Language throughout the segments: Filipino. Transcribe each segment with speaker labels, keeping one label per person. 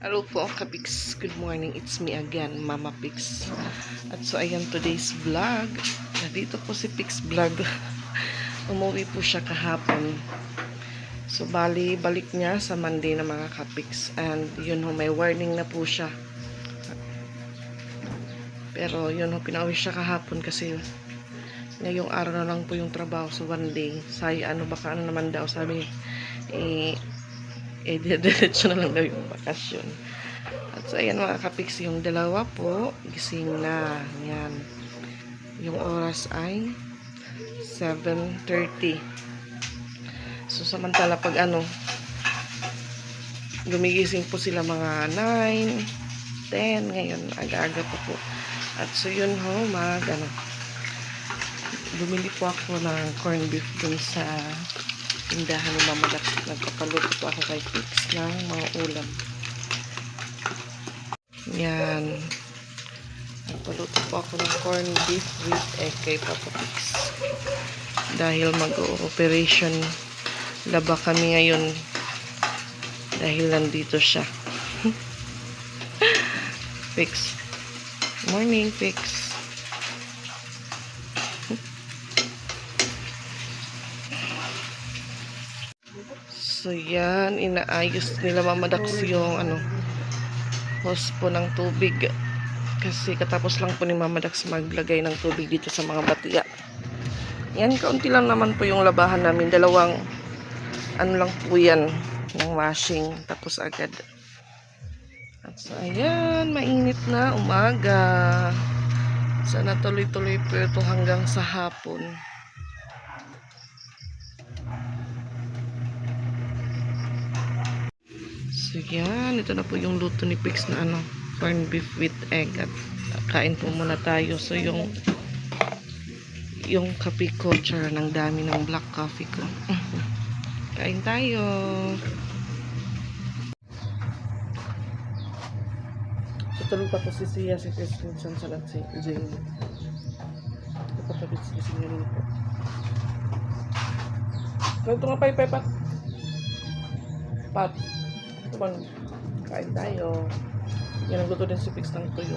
Speaker 1: Hello po, Kapix. Good morning. It's me again, Mama Pix. At so, ayan today's vlog. Nandito po si Pix Vlog. Umuwi po siya kahapon. So, bali, balik niya sa Monday na mga Kapix. And, yun ho, may warning na po siya. Pero, yun ho, pinauwi siya kahapon kasi ngayong araw na lang po yung trabaho. So, one day. Say, ano, baka ano naman daw, sabi, eh, eh, diretso na lang daw yung bakasyon. At so, ayan mga kapiks, yung dalawa po, gising na. Yan. Yung oras ay 7.30. So, samantala pag ano, gumigising po sila mga 9, 10, ngayon, aga-aga pa po. At so, yun ho, mag, ano, bumili po ako ng corned beef dun sa tindahan ni Mama Dax. Nagpapaluto po ako kay Pix ng mga ulam. Yan. Nagpaluto po ako ng corned beef with egg kay Papa Pix. Dahil mag-operation laba kami ngayon dahil nandito siya. Pix. Morning, Pix. So yan, inaayos nila mamadax yung ano, hose po ng tubig. Kasi katapos lang po ni Mama Dax maglagay ng tubig dito sa mga batiya. Yan, kaunti lang naman po yung labahan namin. Dalawang, ano lang po yan, ng washing. Tapos agad. At so, ayan, mainit na umaga. Sana tuloy-tuloy po ito hanggang sa hapon. So yan, ito na po yung luto ni Pix na ano, corned beef with egg at kain po muna tayo. So yung yung kape ko, tsara ng dami ng black coffee ko. kain tayo. Tutulog pa po si Sia, si Christine, San Salat, si Jane. Kapatapit si Singarin po. Ganito nga pa yung pepat. Pat. Tuman, kain tayo. Yan ang luto din si Pix ng tuyo.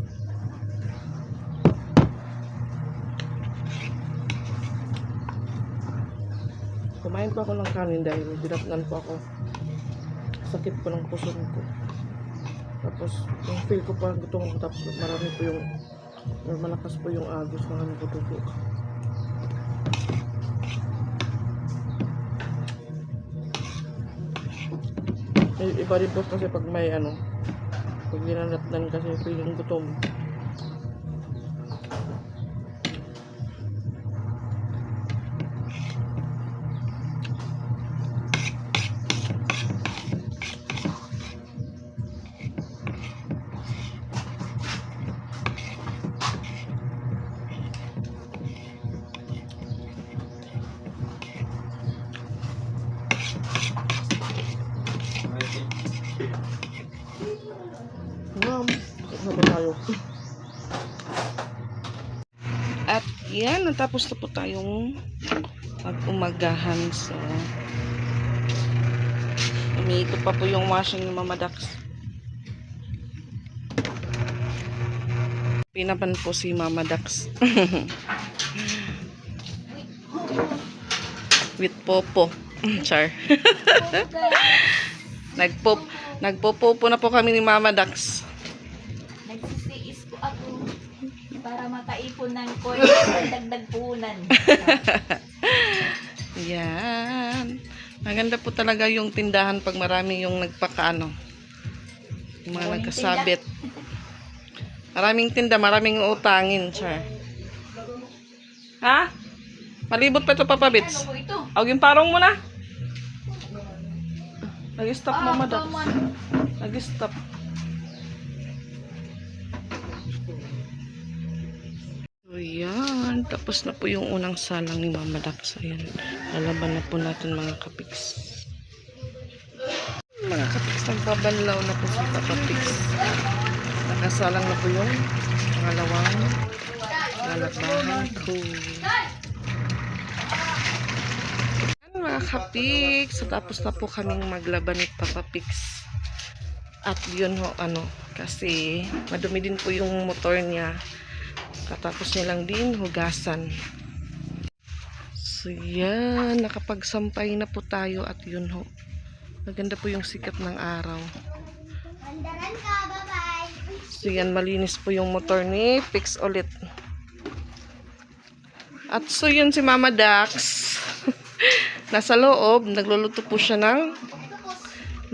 Speaker 1: Kumain po ako ng kanin dahil dinapnan po ako. Sakit po ng puso ko. Tapos, yung feel ko parang gutom ako. Tapos, marami po yung, or malakas po yung agos ano ko dugo. Eh, Iba rin po kasi pag may ano, pag dinanatnan kasi feeling gutom. Ma'am, kasama tayo. At yan, natapos na po tayong mag-umagahan. So, umiikot pa po yung washing ni Mama Dax. Pinapan po si Mama Dax. With popo. Char. Nagpop nagpopopo na po kami ni Mama Dax.
Speaker 2: Para makaipon ng coin at dagdag puhunan.
Speaker 1: Yan. Maganda po talaga yung tindahan pag marami yung nagpakaano. Yung mga
Speaker 2: Maraming
Speaker 1: nagkasabit. Maraming tinda, maraming utangin, char. Ha? Malibot pa ito, Papa
Speaker 2: Ano
Speaker 1: Bits.
Speaker 2: po ito?
Speaker 1: Yung parong mo na. Nag-stop mo,
Speaker 2: Ah, come on.
Speaker 1: Nag-stop. Tapos na po yung unang salang ni Mama Dax. Ayan. Lalaban na po natin mga kapiks. Mga kapiks, nagbabanlaw na po si Papa Pigs. Nakasalang na po yung pangalawang lalabahan ko. Yan, mga kapiks. Tapos na po kaming maglaban ni Papa Pigs. At yun ho, ano, kasi madumi din po yung motor niya. Katapos niya lang din hugasan. So yan, nakapagsampay na po tayo at yun ho. Maganda po yung sikat ng araw.
Speaker 2: Andaran ka, bye-bye.
Speaker 1: So yan, malinis po yung motor ni Fix ulit. At so yun si Mama Dax. Nasa loob, nagluluto po siya ng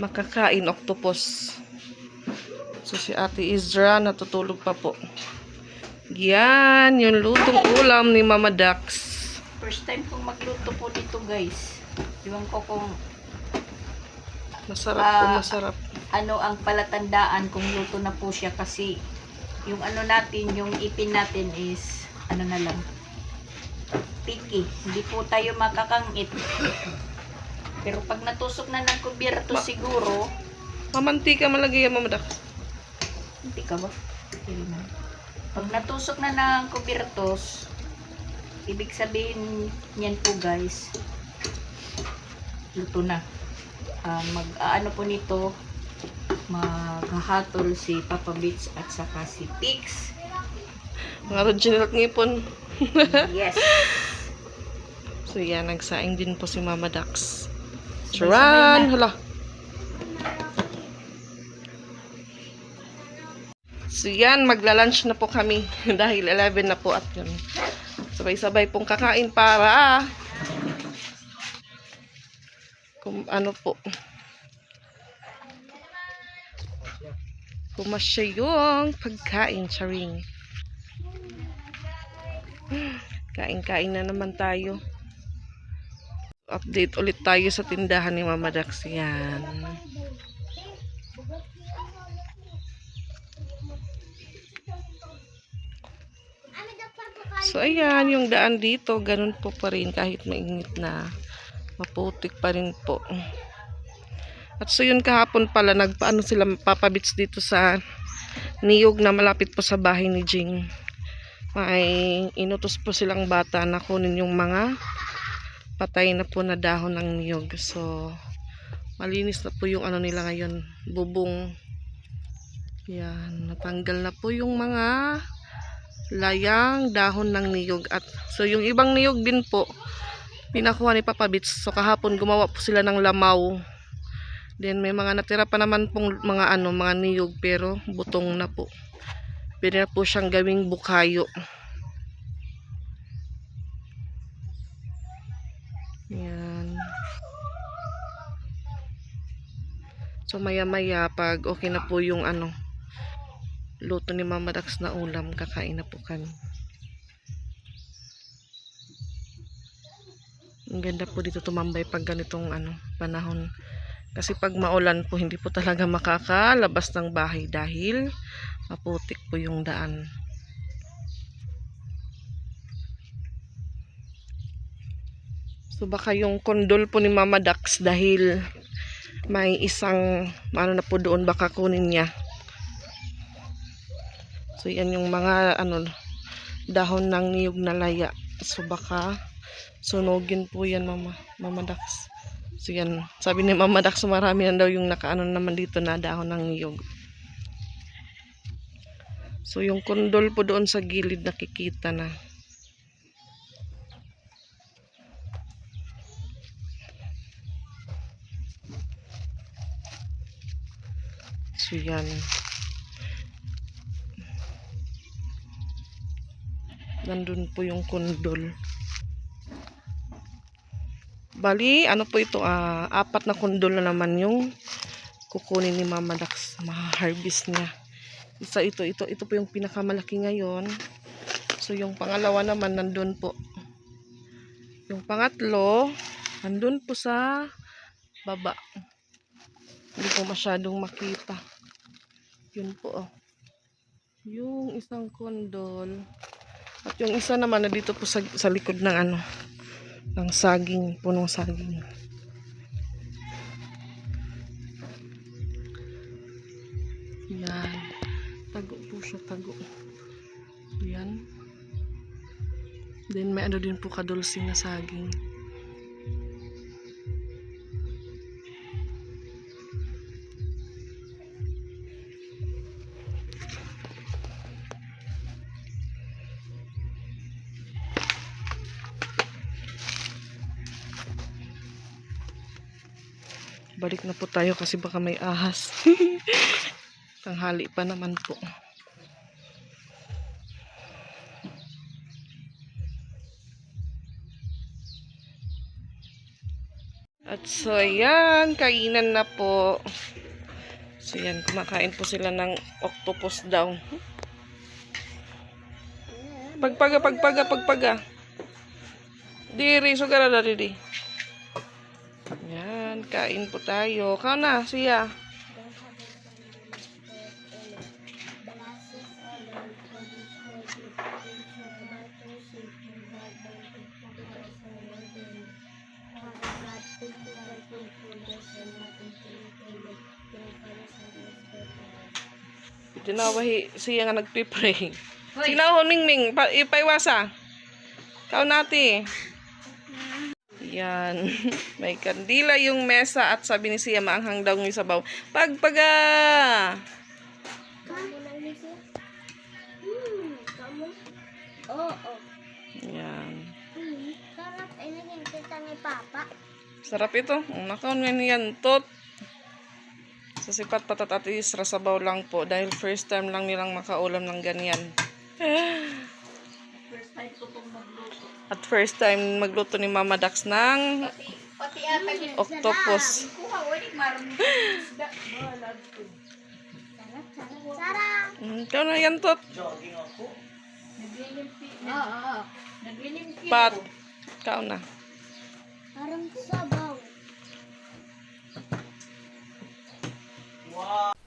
Speaker 1: makakain octopus. So si Ate Izra natutulog pa po. Yan, yung lutong ulam ni Mama Dax.
Speaker 2: First time kong magluto po dito guys. Iwan ko kung
Speaker 1: Masarap po,
Speaker 2: Ah.
Speaker 1: masarap.
Speaker 2: ano ang palatandaan kung luto na po siya kasi yung ano natin, yung ipin natin is ano na lang picky. Hindi po tayo makakangit. Pero pag natusok na ng kubierto
Speaker 1: Ma-
Speaker 2: siguro,
Speaker 1: Mamantika malagay yan, Mama Dax.
Speaker 2: hindi ka ba? Hindi na. Pag natusok na ng kubiertos, ibig sabihin niyan po guys, luto na. Ah, mag ano po nito, maghahatol si Papa Beats at saka si Pix.
Speaker 1: Mga original ngipon.
Speaker 2: Yes.
Speaker 1: So yan, nagsaing din po si Mama Dax. Charan! Hala. So yan, magla-lunch na po kami dahil 11 na po at yun. Sabay-sabay pong kakain para kung ano po kumasya yung pagkain, charing. Kain-kain na naman tayo. Update ulit tayo sa tindahan ni Mama Dax. Yan. So, ayan, yung daan dito, ganun po pa rin kahit mainit na. Maputik pa rin po. At so, yun kahapon pala, nagpaano sila papabits dito sa niyog na malapit po sa bahay ni Jing. May inutos po silang bata na kunin yung mga patay na po na dahon ng niyog. So, malinis na po yung ano nila ngayon, bubong. Yan, natanggal na po yung mga layang dahon ng niyog. At, so, yung ibang niyog din po, pinakuha ni Papa Bits. So, kahapon gumawa po sila ng lamaw. Then, may mga natira pa naman pong mga ano, mga niyog, pero butong na po. Pwede na po siyang gawing bukayo. Yan. So maya maya pag okay na po yung ano luto ni Mama Dax na ulam, kakain na po kami. Ang ganda po dito tumambay pag ganitong ano panahon. Kasi pag maulan po hindi po talaga makakalabas ng bahay dahil maputik po yung daan. So baka yung kondol po ni Mama Dax dahil may isang ano na po doon baka kunin niya. So yan yung mga ano dahon ng niyog na laya. So baka sunugin po yan Mama, Mama Dax. So yan, sabi ni Mama Dax marami na daw yung nakaano naman dito na dahon ng niyog. So, yung kundol po doon sa gilid nakikita na. So, yan. Nandun po yung kundol. Bali, ano po ito, ah, apat na kundol na naman yung kukunin ni Mama Dax. Ma-harvest niya. Isa ito, ito, ito po yung pinakamalaki ngayon. So, yung pangalawa naman nandun po. Yung pangatlo, nandun po sa baba. Hindi ko masyadong makita. Yun po, oh. Yung isang kondol. At yung isa naman na dito po sa, sa likod ng ano, ng saging, punong saging. Yan. Tago po siya, tago. Yan. Then may ano din po kadulsing na saging. Balik na po tayo kasi baka may ahas. Tanghali pa naman po. At so, ayan, kainan na po. So, ayan, kumakain po sila ng octopus daw. Pagpaga, pagpaga, pagpaga. Diri, sugara na diri. Yan, kain po tayo. Kao na, siya. Tinawahi siya nga nagpipray. Sinaw, Mingming, pa, ipaiwasa. Kao nati. Yan. May kandila yung mesa at sabi ni siya maanghang daw ng sabaw. Pagpaga!
Speaker 3: Oo.
Speaker 1: Yan.
Speaker 3: Sarap ay naging kita ni Papa.
Speaker 1: Sarap ito. Nakaon nga niyan, tot. Sa sipat patatatis, rasabaw lang po. Dahil first time lang nilang makaulam ng ganyan.
Speaker 2: first time ko magluto.
Speaker 1: At first time magluto ni Mama Dax ng octopus. Mm, Ito na yan tot. Pat. Kau na.
Speaker 3: Parang sabaw. Wow.